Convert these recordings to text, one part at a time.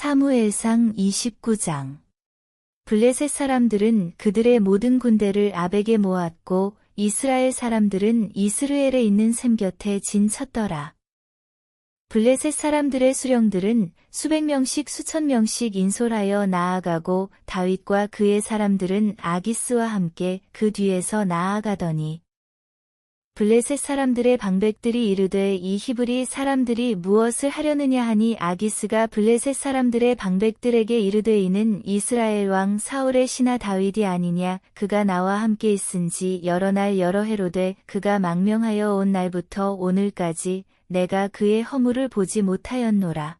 사무엘상 29장 블레셋 사람들은 그들의 모든 군대를 아벡에 모았고 이스라엘 사람들은 이스르엘에 있는 샘 곁에 진쳤더라. 블레셋 사람들의 수령들은 수백 명씩 수천 명씩 인솔하여 나아가고 다윗과 그의 사람들은 아기스와 함께 그 뒤에서 나아가더니 블레셋 사람들의 방백들이 이르되 이 히브리 사람들이 무엇을 하려느냐 하니 아기스가 블레셋 사람들의 방백들에게 이르되 이는 이스라엘 왕 사울의 신하 다윗이 아니냐 그가 나와 함께 있은지 여러 날 여러 해로 돼 그가 망명하여 온 날부터 오늘까지 내가 그의 허물을 보지 못하였노라.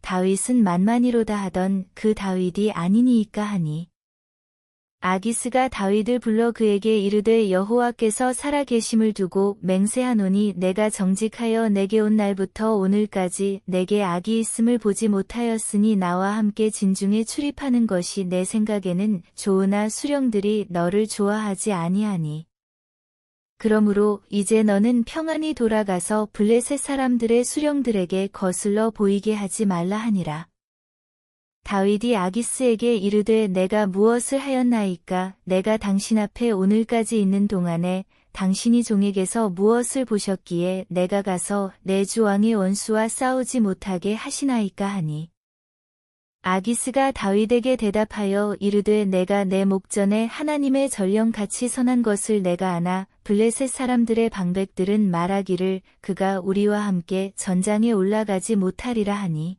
다윗은 만만이로다 하던 그 다윗이 아니니이까 하니. 아기스가 다윗을 불러 그에게 이르되 여호와께서 살아계심을 두고 맹세하노니 내가 정직하여 내게 온 날부터 오늘까지 내게 악이 있음을 보지 못하였으니 나와 함께 진중에 출입하는 것이 내 생각에는 좋으나 수령들이 너를 좋아하지 아니하니 그러므로 이제 너는 평안히 돌아가서 블레셋 사람들의 수령들에게 거슬러 보이게 하지 말라 하니라. 다윗이 아기스에게 이르되 내가 무엇을 하였나이까 내가 당신 앞에 오늘까지 있는 동안에 당신이 종에게서 무엇을 보셨기에 내가 가서 내 주 왕의 원수와 싸우지 못하게 하시나이까 하니 아기스가 다윗에게 대답하여 이르되 내가 내 목전에 하나님의 전령 같이 선한 것을 내가 아나 블레셋 사람들의 방백들은 말하기를 그가 우리와 함께 전장에 올라가지 못하리라 하니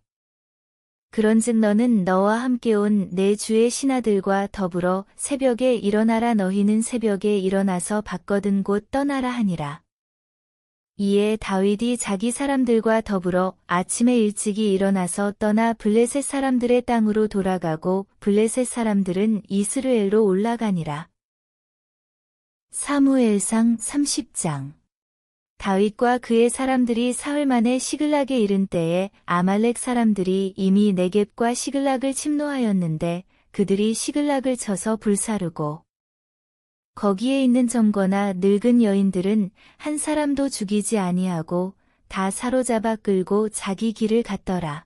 그런즉 너는 너와 함께 온 내 주의 신하들과 더불어 새벽에 일어나라 너희는 새벽에 일어나서 바꿔든 곳 떠나라 하니라. 이에 다윗이 자기 사람들과 더불어 아침에 일찍이 일어나서 떠나 블레셋 사람들의 땅으로 돌아가고 블레셋 사람들은 이스르엘로 올라가니라. 사무엘상 30장 다윗과 그의 사람들이 사흘 만에 시글락에 이른 때에 아말렉 사람들이 이미 네겝과 시글락을 침노하였는데 그들이 시글락을 쳐서 불사르고 거기에 있는 점거나 늙은 여인들은 한 사람도 죽이지 아니하고 다 사로잡아 끌고 자기 길을 갔더라.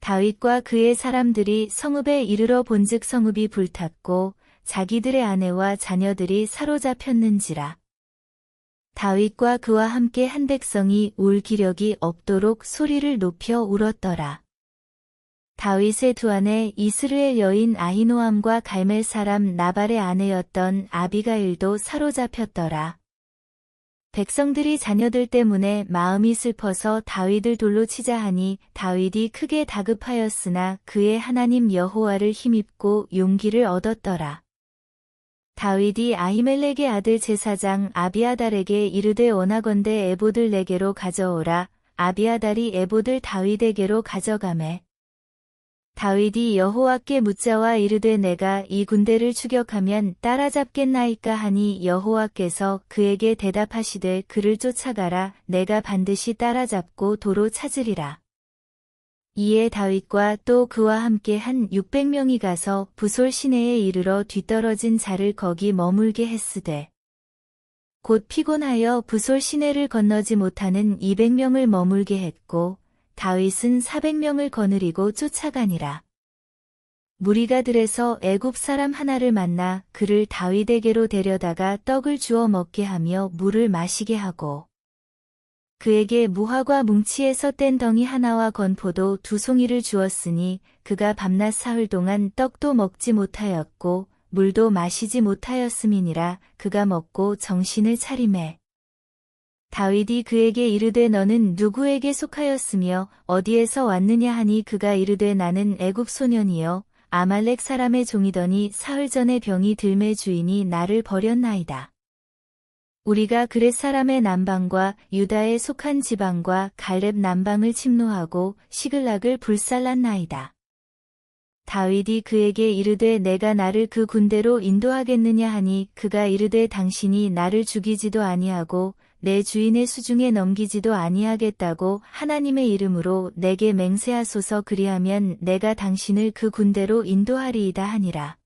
다윗과 그의 사람들이 성읍에 이르러 본즉 성읍이 불탔고 자기들의 아내와 자녀들이 사로잡혔는지라. 다윗과 그와 함께 한 백성이 울 기력이 없도록 소리를 높여 울었더라. 다윗의 두 아내 이스르엘 여인 아히노암과 갈멜 사람 나발의 아내였던 아비가일도 사로잡혔더라. 백성들이 자녀들 때문에 마음이 슬퍼서 다윗을 돌로 치자 하니 다윗이 크게 다급하였으나 그의 하나님 여호와를 힘입고 용기를 얻었더라. 다윗이 아히멜렉의 아들 제사장 아비아달에게 이르되 원하건대 에봇을 내게로 가져오라. 아비아달이 에봇을 다윗에게로 가져가매. 다윗이 여호와께 묻자와 이르되 내가 이 군대를 추격하면 따라잡겠나이까 하니 여호와께서 그에게 대답하시되 그를 쫓아가라 내가 반드시 따라잡고 도로 찾으리라. 이에 다윗과 또 그와 함께 한 600명이 가서 부솔 시내에 이르러 뒤떨어진 자를 거기 머물게 했으되 곧 피곤하여 부솔 시내를 건너지 못하는 200명을 머물게 했고 다윗은 400명을 거느리고 쫓아가니라. 무리가 들에서 애굽 사람 하나를 만나 그를 다윗에게로 데려다가 떡을 주어 먹게 하며 물을 마시게 하고 그에게 무화과 뭉치에서 뗀 덩이 하나와 건포도 두 송이를 주었으니 그가 밤낮 사흘 동안 떡도 먹지 못하였고 물도 마시지 못하였음이니라 그가 먹고 정신을 차림해 다윗이 그에게 이르되 너는 누구에게 속하였으며 어디에서 왔느냐 하니 그가 이르되 나는 애굽 소년이요 아말렉 사람의 종이더니 사흘 전에 병이 들매 주인이 나를 버렸나이다. 우리가 그렛 사람의 남방과 유다에 속한 지방과 갈렙 남방을 침노하고 시글락을 불살랐나이다. 다윗이 그에게 이르되 내가 나를 그 군대로 인도하겠느냐 하니 그가 이르되 당신이 나를 죽이지도 아니하고 내 주인의 수중에 넘기지도 아니하겠다고 하나님의 이름으로 내게 맹세하소서 그리하면 내가 당신을 그 군대로 인도하리이다 하니라.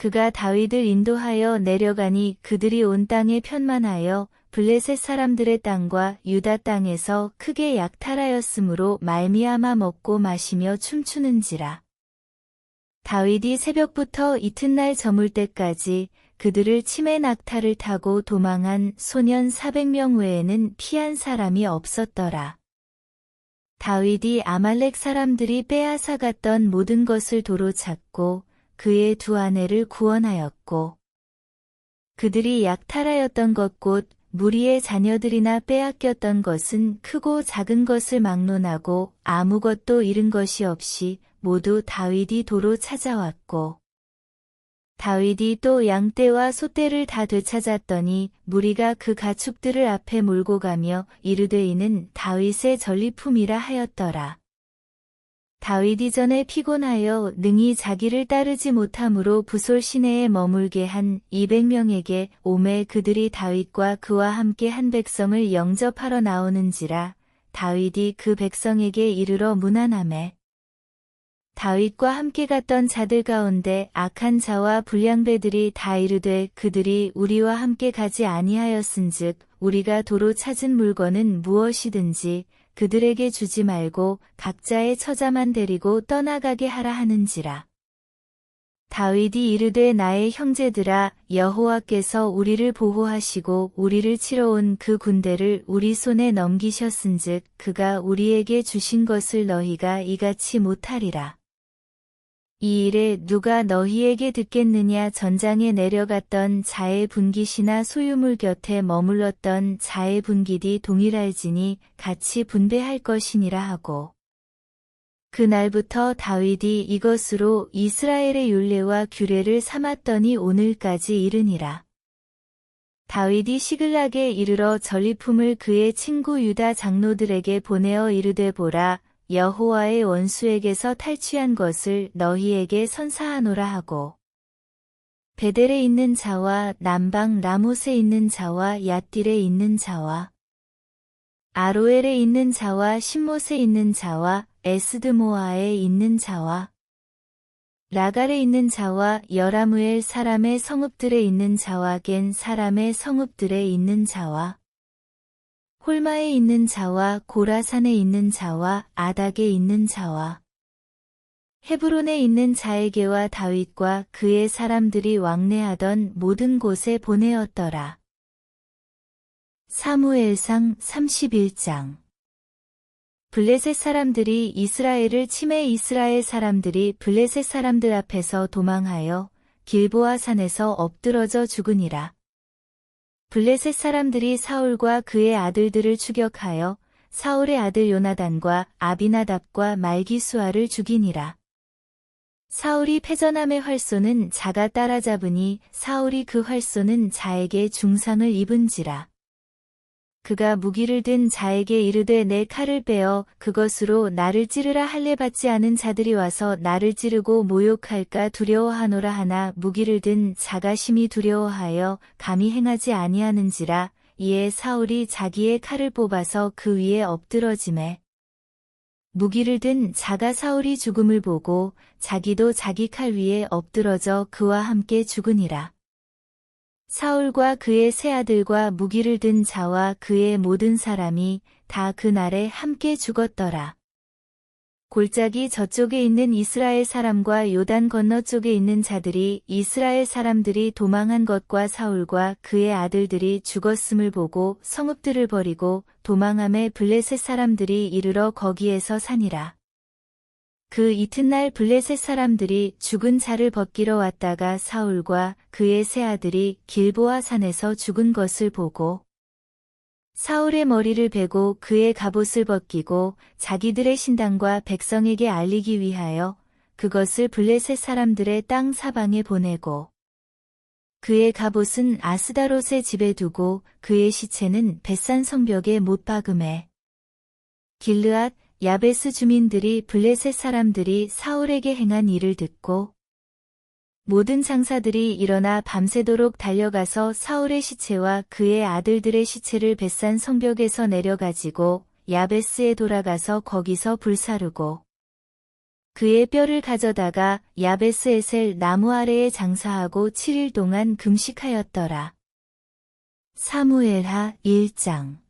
그가 다윗을 인도하여 내려가니 그들이 온 땅에 편만하여 블레셋 사람들의 땅과 유다 땅에서 크게 약탈하였으므로 말미암아 먹고 마시며 춤추는지라. 다윗이 새벽부터 이튿날 저물 때까지 그들을 치매 낙타를 타고 도망한 소년 400명 외에는 피한 사람이 없었더라. 다윗이 아말렉 사람들이 빼앗아 갔던 모든 것을 도로 찾고 그의 두 아내를 구원하였고 그들이 약탈하였던 것 곧 무리의 자녀들이나 빼앗겼던 것은 크고 작은 것을 막론하고 아무것도 잃은 것이 없이 모두 다윗이 도로 찾아왔고 다윗이 또 양떼와 소떼를 다 되찾았더니 무리가 그 가축들을 앞에 몰고 가며 이르되 이는 다윗의 전리품이라 하였더라. 다윗이 전에 피곤하여 능히 자기를 따르지 못함으로 부솔 시내에 머물게 한 200명에게 오매 그들이 다윗과 그와 함께 한 백성을 영접하러 나오는지라 다윗이 그 백성에게 이르러 무난함에 다윗과 함께 갔던 자들 가운데 악한 자와 불량배들이 다 이르되 그들이 우리와 함께 가지 아니하였은즉 우리가 도로 찾은 물건은 무엇이든지 그들에게 주지 말고 각자의 처자만 데리고 떠나가게 하라 하는지라. 다윗이 이르되 나의 형제들아 여호와께서 우리를 보호하시고 우리를 치러 온 그 군대를 우리 손에 넘기셨은즉 그가 우리에게 주신 것을 너희가 이같이 못하리라. 이 일에 누가 너희에게 듣겠느냐 전장에 내려갔던 자의 분깃이나 소유물 곁에 머물렀던 자의 분깃이 동일할지니 같이 분배할 것이니라 하고 그날부터 다윗이 이것으로 이스라엘의 율례와 규례를 삼았더니 오늘까지 이르니라. 다윗이 시글락에 이르러 전리품을 그의 친구 유다 장로들에게 보내어 이르되 보라 여호와의 원수에게서 탈취한 것을 너희에게 선사하노라 하고 베델에 있는 자와 남방 라못에 있는 자와 야딜에 있는 자와 아로엘에 있는 자와 신못에 있는 자와 에스드모아에 있는 자와 라갈에 있는 자와 여라무엘 사람의 성읍들에 있는 자와 겐 사람의 성읍들에 있는 자와 홀마에 있는 자와 고라산에 있는 자와 아닥에 있는 자와 헤브론에 있는 자에게와 다윗과 그의 사람들이 왕래하던 모든 곳에 보내었더라. 사무엘상 31장 블레셋 사람들이 이스라엘을 침해 이스라엘 사람들이 블레셋 사람들 앞에서 도망하여 길보아 산에서 엎드러져 죽으니라. 블레셋 사람들이 사울과 그의 아들들을 추격하여 사울의 아들 요나단과 아비나답과 말기수아를 죽이니라. 사울이 패전함의 활쏘는 자가 따라잡으니 사울이 그 활쏘는 자에게 중상을 입은지라. 그가 무기를 든 자에게 이르되 내 칼을 빼어 그것으로 나를 찌르라 할례 받지 않은 자들이 와서 나를 찌르고 모욕할까 두려워하노라 하나 무기를 든 자가 심히 두려워하여 감히 행하지 아니하는지라 이에 사울이 자기의 칼을 뽑아서 그 위에 엎드러짐에 무기를 든 자가 사울이 죽음을 보고 자기도 자기 칼 위에 엎드러져 그와 함께 죽으니라. 사울과 그의 세 아들과 무기를 든 자와 그의 모든 사람이 다 그날에 함께 죽었더라. 골짜기 저쪽에 있는 이스라엘 사람과 요단 건너 쪽에 있는 자들이 이스라엘 사람들이 도망한 것과 사울과 그의 아들들이 죽었음을 보고 성읍들을 버리고 도망함에 블레셋 사람들이 이르러 거기에서 사니라. 그 이튿날 블레셋 사람들이 죽은 자를 벗기러 왔다가 사울과 그의 세 아들이 길보아 산에서 죽은 것을 보고 사울의 머리를 베고 그의 갑옷을 벗기고 자기들의 신당과 백성에게 알리기 위하여 그것을 블레셋 사람들의 땅 사방에 보내고 그의 갑옷은 아스다롯의 집에 두고 그의 시체는 벳산 성벽에 못 박음해. 길르앗, 야베스 주민들이 블레셋 사람들이 사울에게 행한 일을 듣고 모든 장사들이 일어나 밤새도록 달려가서 사울의 시체와 그의 아들들의 시체를 벳산 성벽에서 내려가지고 야베스에 돌아가서 거기서 불사르고 그의 뼈를 가져다가 야베스 에셀 나무 아래에 장사하고 7일 동안 금식하였더라. 사무엘하 1장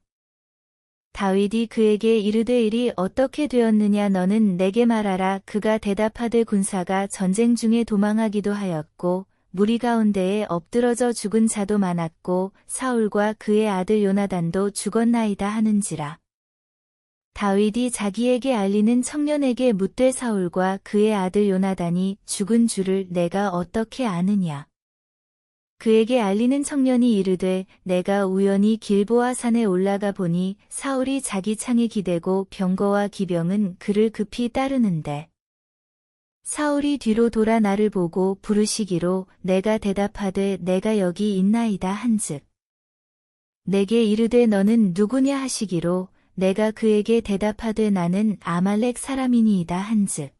다윗이 그에게 이르되 일이 어떻게 되었느냐 너는 내게 말하라 그가 대답하되 군사가 전쟁 중에 도망하기도 하였고 무리 가운데에 엎드러져 죽은 자도 많았고 사울과 그의 아들 요나단도 죽었나이다 하는지라. 다윗이 자기에게 알리는 청년에게 묻되 사울과 그의 아들 요나단이 죽은 줄을 내가 어떻게 아느냐. 그에게 알리는 청년이 이르되 내가 우연히 길보아 산에 올라가 보니 사울이 자기 창에 기대고 병거와 기병은 그를 급히 따르는데. 사울이 뒤로 돌아 나를 보고 부르시기로 내가 대답하되 내가 여기 있나이다 한즉. 내게 이르되 너는 누구냐 하시기로 내가 그에게 대답하되 나는 아말렉 사람이니이다 한즉.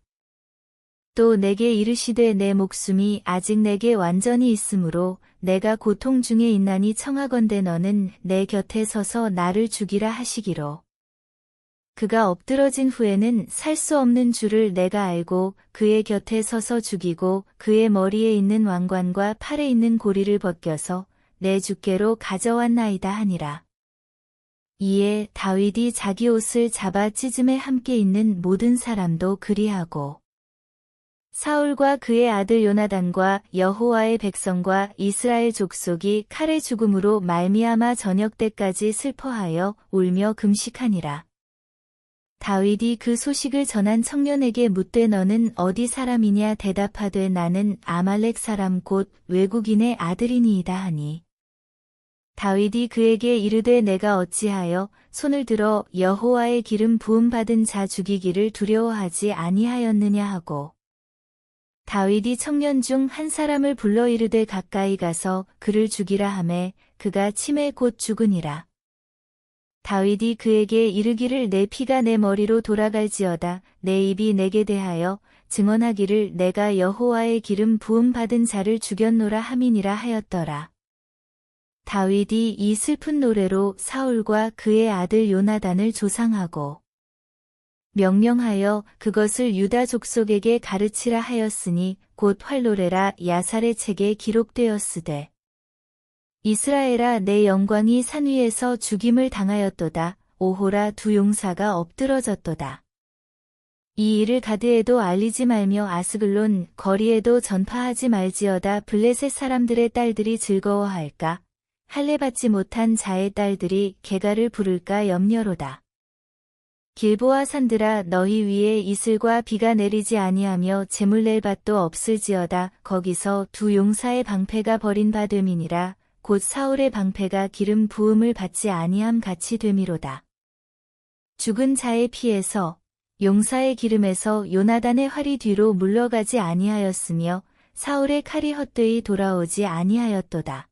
또 내게 이르시되 내 목숨이 아직 내게 완전히 있으므로 내가 고통 중에 있나니 청하건대 너는 내 곁에 서서 나를 죽이라 하시기로 그가 엎드러진 후에는 살 수 없는 줄을 내가 알고 그의 곁에 서서 죽이고 그의 머리에 있는 왕관과 팔에 있는 고리를 벗겨서 내 주께로 가져왔나이다 하니라. 이에 다윗이 자기 옷을 잡아 찢음에 함께 있는 모든 사람도 그리하고 사울과 그의 아들 요나단과 여호와의 백성과 이스라엘 족속이 칼의 죽음으로 말미암아 저녁 때까지 슬퍼하여 울며 금식하니라. 다윗이 그 소식을 전한 청년에게 묻되 너는 어디 사람이냐 대답하되 나는 아말렉 사람 곧 외국인의 아들이니이다 하니 다윗이 그에게 이르되 내가 어찌하여 손을 들어 여호와의 기름 부음 받은 자 죽이기를 두려워하지 아니하였느냐 하고 다윗이 청년 중 한 사람을 불러 이르되 가까이 가서 그를 죽이라 하매 그가 치매 곧 죽으니라. 다윗이 그에게 이르기를 내 피가 내 머리로 돌아갈지어다 내 입이 내게 대하여 증언하기를 내가 여호와의 기름 부음 받은 자를 죽였노라 함이니라 하였더라. 다윗이 이 슬픈 노래로 사울과 그의 아들 요나단을 조상하고 명령하여 그것을 유다 족속에게 가르치라 하였으니 곧 활노래라 야살의 책에 기록되었으되 이스라엘아 내 영광이 산 위에서 죽임을 당하였도다. 오호라 두 용사가 엎드러졌도다. 이 일을 가드에도 알리지 말며 아스글론 거리에도 전파하지 말지어다 블레셋 사람들의 딸들이 즐거워할까 할례 받지 못한 자의 딸들이 개가를 부를까 염려로다. 길보아 산들아 너희 위에 이슬과 비가 내리지 아니하며 재물 낼 밭도 없을지어다 거기서 두 용사의 방패가 버린 바 됨이니라 곧 사울의 방패가 기름 부음을 받지 아니함 같이 되미로다. 죽은 자의 피에서 용사의 기름에서 요나단의 활이 뒤로 물러가지 아니하였으며 사울의 칼이 헛되이 돌아오지 아니하였도다.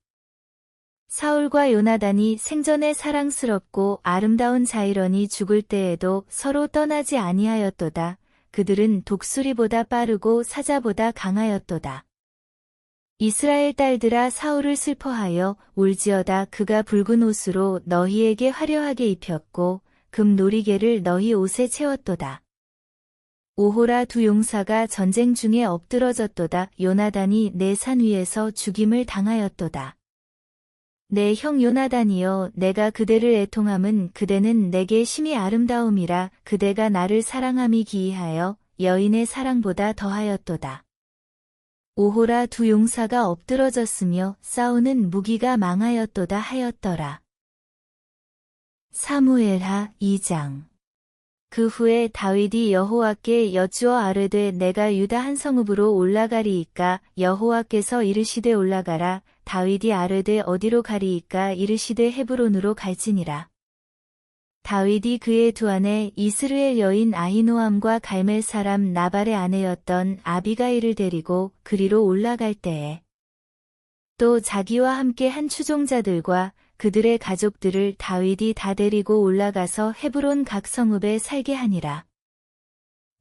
사울과 요나단이 생전에 사랑스럽고 아름다운 자이러니 죽을 때에도 서로 떠나지 아니하였도다. 그들은 독수리보다 빠르고 사자보다 강하였도다. 이스라엘 딸들아 사울을 슬퍼하여 울지어다 그가 붉은 옷으로 너희에게 화려하게 입혔고 금 놀이개를 너희 옷에 채웠도다. 오호라 두 용사가 전쟁 중에 엎드러졌도다. 요나단이 내 산 위에서 죽임을 당하였도다. 내 형 요나단이여 내가 그대를 애통함은 그대는 내게 심히 아름다움이라 그대가 나를 사랑함이 기이하여 여인의 사랑보다 더하였도다. 오호라 두 용사가 엎드러졌으며 싸우는 무기가 망하였도다 하였더라. 사무엘하 2장 그 후에 다윗이 여호와께 여쭈어 아뢰되 내가 유다 한 성읍으로 올라가리이까? 여호와께서 이르시되 올라가라. 다윗이 아뢰되 어디로 가리이까? 이르시되 헤브론으로 갈지니라. 다윗이 그의 두 아내 이스르엘 여인 아히노함과 갈멜 사람 나발의 아내였던 아비가일을 데리고 그리로 올라갈 때에 또 자기와 함께 한 추종자들과 그들의 가족들을 다윗이 다 데리고 올라가서 헤브론 각 성읍에 살게 하니라.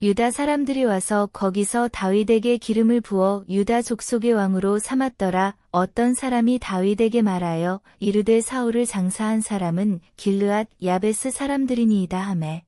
유다 사람들이 와서 거기서 다윗에게 기름을 부어 유다 족속의 왕으로 삼았더라. 어떤 사람이 다윗에게 말하여 이르되 사울을 장사한 사람은 길르앗 야베스 사람들이니이다 하매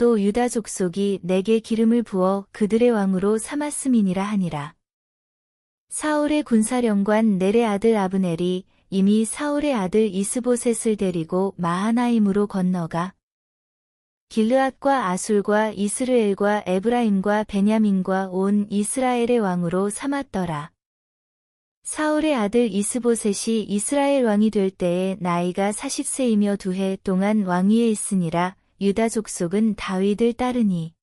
또 유다 족속이 내게 기름을 부어 그들의 왕으로 삼았음이니라 하니라. 사울의 군사령관 넬의 아들 아브넬이 이미 사울의 아들 이스보셋을 데리고 마하나임으로 건너가 길르앗과 아술과 이스르엘과 에브라임과 베냐민과 온 이스라엘의 왕으로 삼았더라. 사울의 아들 이스보셋이 이스라엘 왕이 될 때에 나이가 40세이며 두 해 동안 왕위에 있으니라 유다 족속은 다윗을 따르니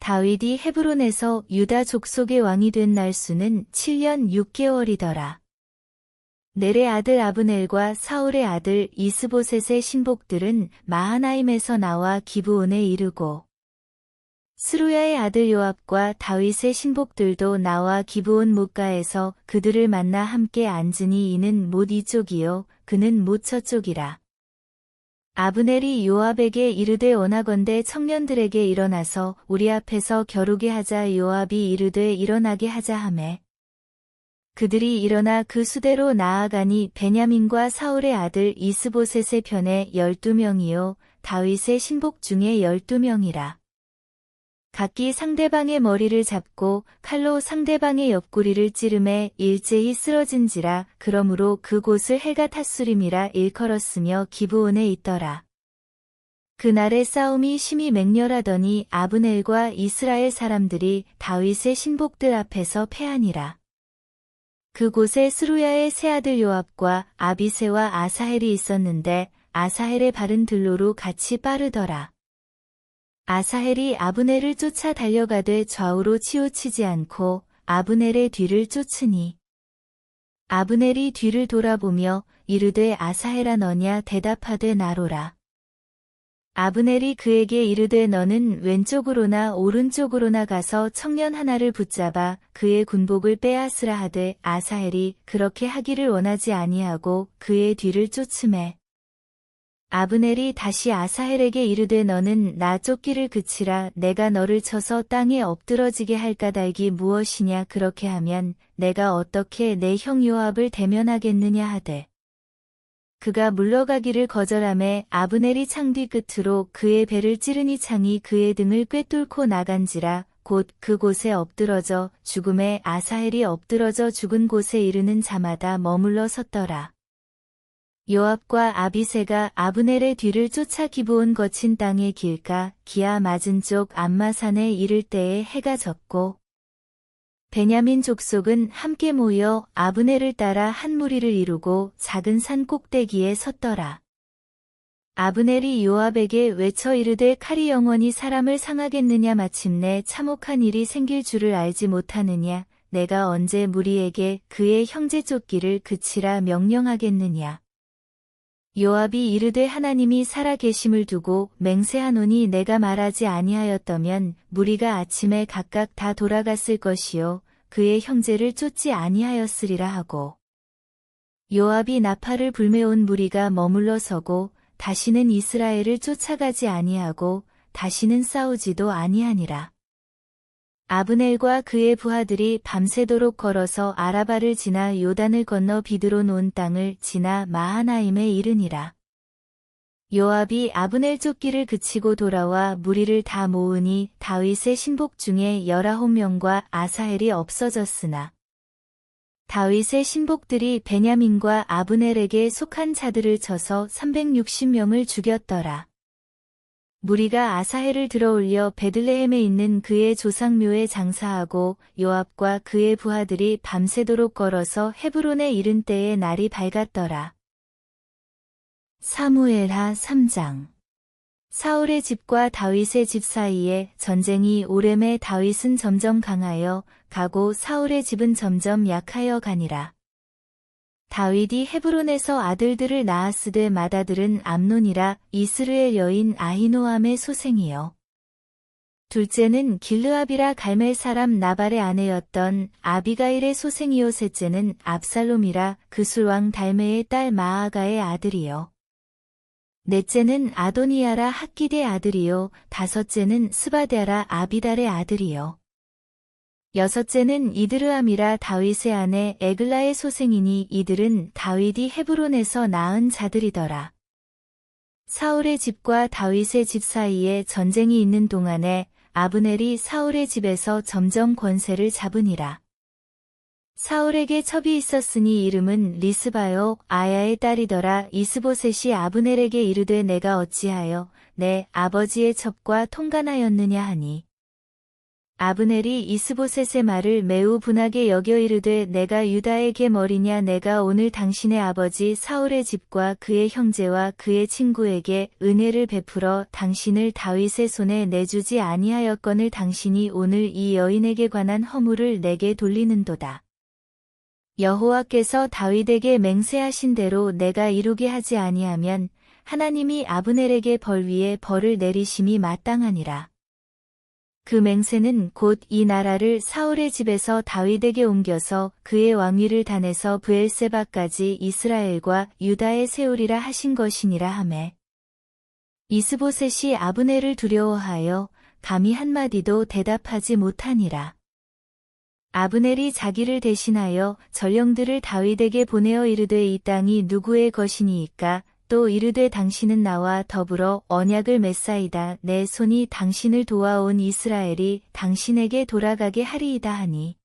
다윗이 헤브론에서 유다 족속의 왕이 된 날수는 7년 6개월이더라. 넬의 아들 아브넬과 사울의 아들 이스보셋의 신복들은 마하나임에서 나와 기브온에 이르고 스루야의 아들 요압과 다윗의 신복들도 나와 기브온 목가에서 그들을 만나 함께 앉으니 이는 못 이쪽이요 그는 못 저쪽이라. 아브넬이 요압에게 이르되 원하건대 청년들에게 일어나서 우리 앞에서 겨루게 하자 요압이 이르되 일어나게 하자 하매 그들이 일어나 그 수대로 나아가니 베냐민과 사울의 아들 이스보셋의 편에 열두 명이요 다윗의 신복 중에 열두 명이라. 각기 상대방의 머리를 잡고 칼로 상대방의 옆구리를 찌르매 일제히 쓰러진지라 그러므로 그곳을 해가 탔수림이라 일컬었으며 기브온에 있더라. 그날의 싸움이 심히 맹렬하더니 아브넬과 이스라엘 사람들이 다윗의 신복들 앞에서 패하니라. 그곳에 스루야의 세 아들 요압과 아비세와 아사헬이 있었는데 아사헬의 발은 들로로 같이 빠르더라. 아사헬이 아브넬을 쫓아 달려가되 좌우로 치우치지 않고 아브넬의 뒤를 쫓으니 아브넬이 뒤를 돌아보며 이르되 아사헬아 너냐 대답하되 나로라. 아브넬이 그에게 이르되 너는 왼쪽으로나 오른쪽으로나 가서 청년 하나를 붙잡아 그의 군복을 빼앗으라 하되 아사헬이 그렇게 하기를 원하지 아니하고 그의 뒤를 쫓음에 아브넬이 다시 아사헬에게 이르되 너는 나 쫓기를 그치라 내가 너를 쳐서 땅에 엎드러지게 할 까닭이 무엇이냐 그렇게 하면 내가 어떻게 내 형 요압을 대면하겠느냐 하되 그가 물러가기를 거절함에 아브넬이 창뒤 끝으로 그의 배를 찌르니 창이 그의 등을 꿰뚫고 나간지라 곧 그곳에 엎드러져 죽음에 아사헬이 엎드러져 죽은 곳에 이르는 자마다 머물러 섰더라. 요압과 아비세가 아브넬의 뒤를 쫓아 기부온 거친 땅의 길가 기아 맞은 쪽 안마산에 이를 때에 해가 졌고 베냐민 족속은 함께 모여 아브넬을 따라 한 무리를 이루고 작은 산 꼭대기에 섰더라. 아브넬이 요압에게 외쳐 이르되 칼이 영원히 사람을 상하겠느냐 마침내 참혹한 일이 생길 줄을 알지 못하느냐 내가 언제 무리에게 그의 형제 쫓기를 그치라 명령하겠느냐. 요압이 이르되 하나님이 살아 계심을 두고 맹세하노니 내가 말하지 아니하였다면 무리가 아침에 각각 다 돌아갔을 것이요 그의 형제를 쫓지 아니하였으리라 하고 요압이 나팔을 불매온 무리가 머물러 서고 다시는 이스라엘을 쫓아가지 아니하고 다시는 싸우지도 아니하니라. 아브넬과 그의 부하들이 밤새도록 걸어서 아라바를 지나 요단을 건너 비드론 온 땅을 지나 마하나임에 이르니라. 요압이 아브넬 쫓기를 그치고 돌아와 무리를 다 모으니 다윗의 신복 중에 열아홉 명과 아사헬이 없어졌으나 다윗의 신복들이 베냐민과 아브넬에게 속한 자들을 쳐서 360명을 죽였더라. 무리가 아사헬을 들어올려 베들레헴에 있는 그의 조상묘에 장사하고 요압과 그의 부하들이 밤새도록 걸어서 헤브론에 이른 때에 날이 밝았더라. 사무엘하 3장 사울의 집과 다윗의 집 사이에 전쟁이 오래매 다윗은 점점 강하여 가고 사울의 집은 점점 약하여 가니라. 다윗이 헤브론에서 아들들을 낳았으되 맏아들은 암논이라 이스르엘 여인 아히노암의 소생이요. 둘째는 길르압이라 갈멜 사람 나발의 아내였던 아비가일의 소생이요 셋째는 압살롬이라 그술왕 달메의 딸 마아가의 아들이요. 넷째는 아도니아라 학기대 아들이요. 다섯째는 스바데아라 아비달의 아들이요. 여섯째는 이드르암이라 다윗의 아내 에글라의 소생이니 이들은 다윗이 헤브론에서 낳은 자들이더라. 사울의 집과 다윗의 집 사이에 전쟁이 있는 동안에 아브넬이 사울의 집에서 점점 권세를 잡으니라. 사울에게 첩이 있었으니 이름은 리스바요 아야의 딸이더라 이스보셋이 아브넬에게 이르되 내가 어찌하여 내 아버지의 첩과 통간하였느냐 하니 아브넬이 이스보셋의 말을 매우 분하게 여겨 이르되 내가 유다의 계머리냐 내가 오늘 당신의 아버지 사울의 집과 그의 형제와 그의 친구에게 은혜를 베풀어 당신을 다윗의 손에 내주지 아니하였거늘 당신이 오늘 이 여인에게 관한 허물을 내게 돌리는도다. 여호와께서 다윗에게 맹세하신 대로 내가 이루게 하지 아니하면 하나님이 아브넬에게 벌 위에 벌을 내리심이 마땅하니라. 그 맹세는 곧 이 나라를 사울의 집에서 다윗에게 옮겨서 그의 왕위를 단에서 브엘세바까지 이스라엘과 유다에 세우리라 하신 것이니라 하매. 이스보셋이 아브넬을 두려워하여 감히 한마디도 대답하지 못하니라. 아브넬이 자기를 대신하여 전령들을 다윗에게 보내어 이르되 이 땅이 누구의 것이니이까 또 이르되 당신은 나와 더불어 언약을 맺사이다. 내 손이 당신을 도와온 이스라엘이 당신에게 돌아가게 하리이다 하니.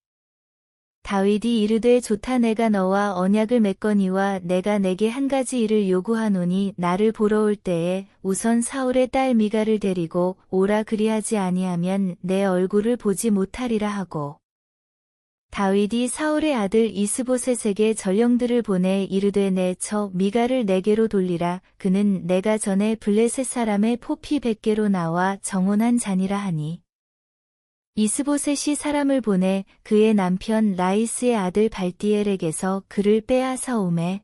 다윗이 이르되 좋다 내가 너와 언약을 맺거니와 내가 내게 한 가지 일을 요구하노니 나를 보러 올 때에 우선 사울의 딸 미가를 데리고 오라 그리하지 아니하면 내 얼굴을 보지 못하리라 하고 다윗이 사울의 아들 이스보셋에게 전령들을 보내 이르되 내 처 미가를 내게로 돌리라 그는 내가 전에 블레셋 사람의 포피 백개로 나와 정혼한 잔이라 하니 이스보셋이 사람을 보내 그의 남편 라이스의 아들 발디엘에게서 그를 빼앗아 오매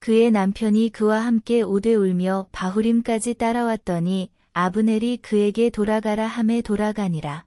그의 남편이 그와 함께 오되 울며 바후림까지 따라왔더니 아브넬이 그에게 돌아가라 함에 돌아가니라.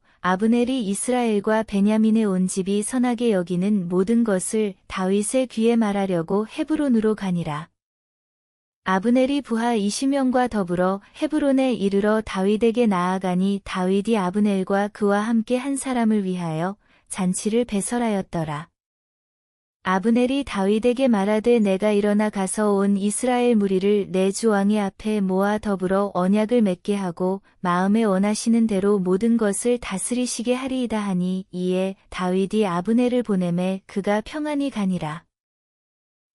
아브넬이 이스라엘과 베냐민의 온 집이 선하게 여기는 모든 것을 다윗의 귀에 말하려고 헤브론으로 가니라. 아브넬이 부하 20명과 더불어 헤브론에 이르러 다윗에게 나아가니 다윗이 아브넬과 그와 함께 한 사람을 위하여 잔치를 배설하였더라. 아브넬이 다윗에게 말하되 내가 일어나 가서 온 이스라엘 무리를 내 주 왕의 앞에 모아 더불어 언약을 맺게 하고 마음에 원하시는 대로 모든 것을 다스리시게 하리이다 하니 이에 다윗이 아브넬을 보내매 그가 평안히 가니라.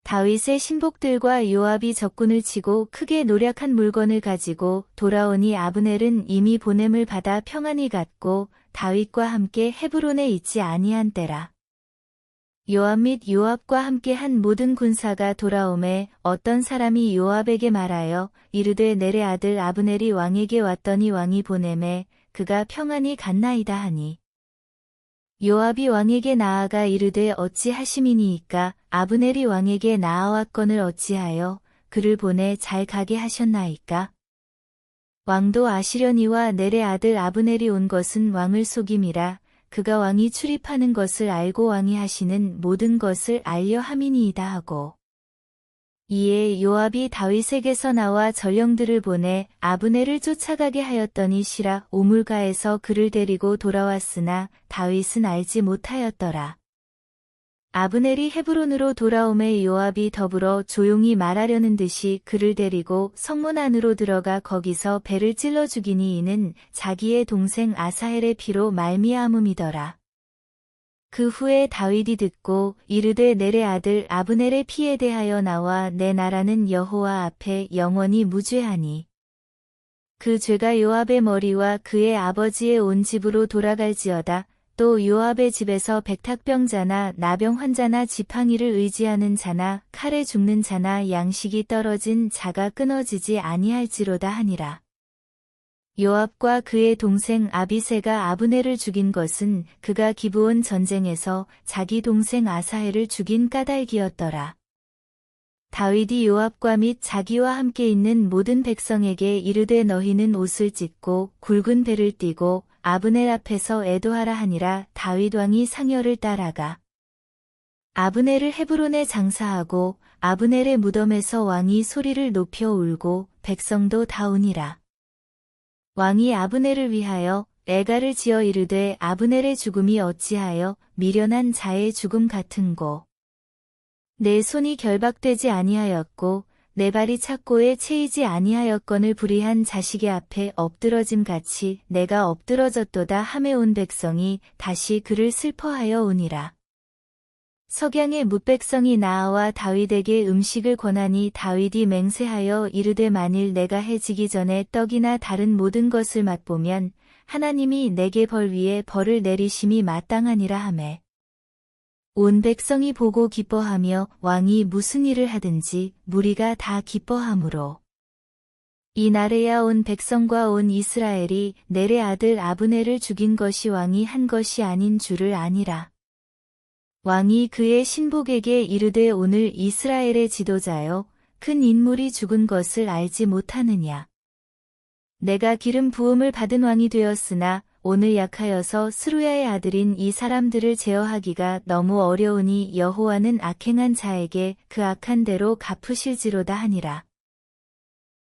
다윗의 신복들과 요압이 적군을 치고 크게 노력한 물건을 가지고 돌아오니 아브넬은 이미 보냄을 받아 평안히 갔고 다윗과 함께 헤브론에 있지 아니한 때라. 요압 및 요압과 함께 한 모든 군사가 돌아오매 어떤 사람이 요압에게 말하여 이르되 내래 아들 아브넬이 왕에게 왔더니 왕이 보내매 그가 평안히 갔나이다 하니 요압이 왕에게 나아가 이르되 어찌 하심이니이까 아브넬이 왕에게 나아왔건을 어찌하여 그를 보내 잘 가게 하셨나이까? 왕도 아시려니와 넬의 아들 아브넬이 온 것은 왕을 속임이라 그가 왕이 출입하는 것을 알고 왕이 하시는 모든 것을 알려 함이니이다 하고 이에 요압이 다윗에게서 나와 전령들을 보내 아브넬을 쫓아가게 하였더니 시라 오물가에서 그를 데리고 돌아왔으나 다윗은 알지 못하였더라. 아브넬이 헤브론으로 돌아오매 요압이 더불어 조용히 말하려는 듯이 그를 데리고 성문 안으로 들어가 거기서 배를 찔러 죽이니 이는 자기의 동생 아사헬의 피로 말미암음이더라. 그 후에 다윗이 듣고 이르되 넬의 아들 아브넬의 피에 대하여 나와 내 나라는 여호와 앞에 영원히 무죄하니 그 죄가 요압의 머리와 그의 아버지의 온 집으로 돌아갈지어다 또 요압의 집에서 백탁병자나 나병 환자나 지팡이를 의지하는 자나 칼에 죽는 자나 양식이 떨어진 자가 끊어지지 아니할지로다 하니라. 요압과 그의 동생 아비세가 아브넬을 죽인 것은 그가 기브온 전쟁에서 자기 동생 아사헬을 죽인 까닭이었더라. 다윗이 요압과 및 자기와 함께 있는 모든 백성에게 이르되 너희는 옷을 찢고 굵은 배를 띠고 아브넬 앞에서 애도하라 하니라 다윗 왕이 상여를 따라가 아브넬을 헤브론에 장사하고 아브넬의 무덤에서 왕이 소리를 높여 울고 백성도 다 우니라. 왕이 아브넬을 위하여 애가를 지어 이르되 아브넬의 죽음이 어찌하여 미련한 자의 죽음 같은고. 내 손이 결박되지 아니하였고 내 발이 착고에 채이지 아니하였건을 불의한 자식의 앞에 엎드러짐 같이 내가 엎드러졌도다 함에 온 백성이 다시 그를 슬퍼하여 오니라. 석양의 뭇백성이 나아와 다윗에게 음식을 권하니 다윗이 맹세하여 이르되 만일 내가 해지기 전에 떡이나 다른 모든 것을 맛보면 하나님이 내게 벌 위에 벌을 내리심이 마땅하니라 하매 온 백성이 보고 기뻐하며 왕이 무슨 일을 하든지 무리가 다 기뻐하므로 이 날에야 온 백성과 온 이스라엘이 넬의 아들 아브넬을 죽인 것이 왕이 한 것이 아닌 줄을 아니라. 왕이 그의 신복에게 이르되 오늘 이스라엘의 지도자여 큰 인물이 죽은 것을 알지 못하느냐. 내가 기름 부음을 받은 왕이 되었으나 오늘 약하여서 스루야의 아들인 이 사람들을 제어하기가 너무 어려우니 여호와는 악행한 자에게 그 악한 대로 갚으실지로다 하니라.